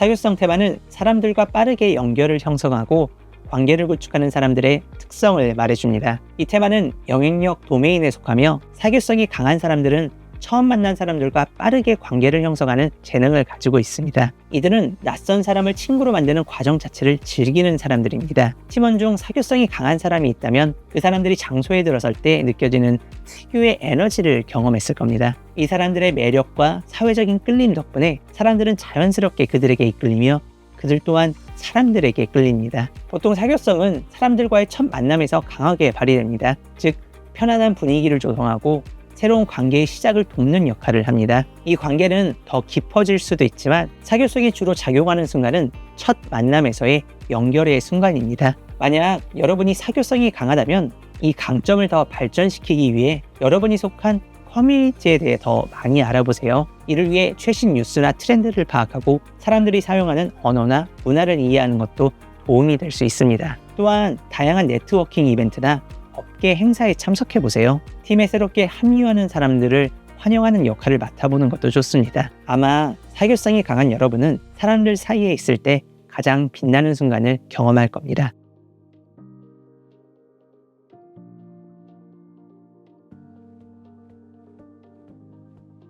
사교성 테마는 사람들과 빠르게 연결을 형성하고 관계를 구축하는 사람들의 특성을 말해줍니다. 이 테마는 영향력 도메인에 속하며 사교성이 강한 사람들은 처음 만난 사람들과 빠르게 관계를 형성하는 재능을 가지고 있습니다. 이들은 낯선 사람을 친구로 만드는 과정 자체를 즐기는 사람들입니다. 팀원 중 사교성이 강한 사람이 있다면 그 사람들이 장소에 들어설 때 느껴지는 특유의 에너지를 경험했을 겁니다. 이 사람들의 매력과 사회적인 끌림 덕분에 사람들은 자연스럽게 그들에게 이끌리며 그들 또한 사람들에게 끌립니다. 보통 사교성은 사람들과의 첫 만남에서 강하게 발휘됩니다. 즉, 편안한 분위기를 조성하고 새로운 관계의 시작을 돕는 역할을 합니다. 이 관계는 더 깊어질 수도 있지만 사교성이 주로 작용하는 순간은 첫 만남에서의 연결의 순간입니다. 만약 여러분이 사교성이 강하다면 이 강점을 더 발전시키기 위해 여러분이 속한 커뮤니티에 대해 더 많이 알아보세요. 이를 위해 최신 뉴스나 트렌드를 파악하고 사람들이 사용하는 언어나 문화를 이해하는 것도 도움이 될 수 있습니다. 또한 다양한 네트워킹 이벤트나 업계 행사에 참석해 보세요. 팀에 새롭게 합류하는 사람들을 환영하는 역할을 맡아보는 것도 좋습니다. 아마 사교성이 강한 여러분은 사람들 사이에 있을 때 가장 빛나는 순간을 경험할 겁니다.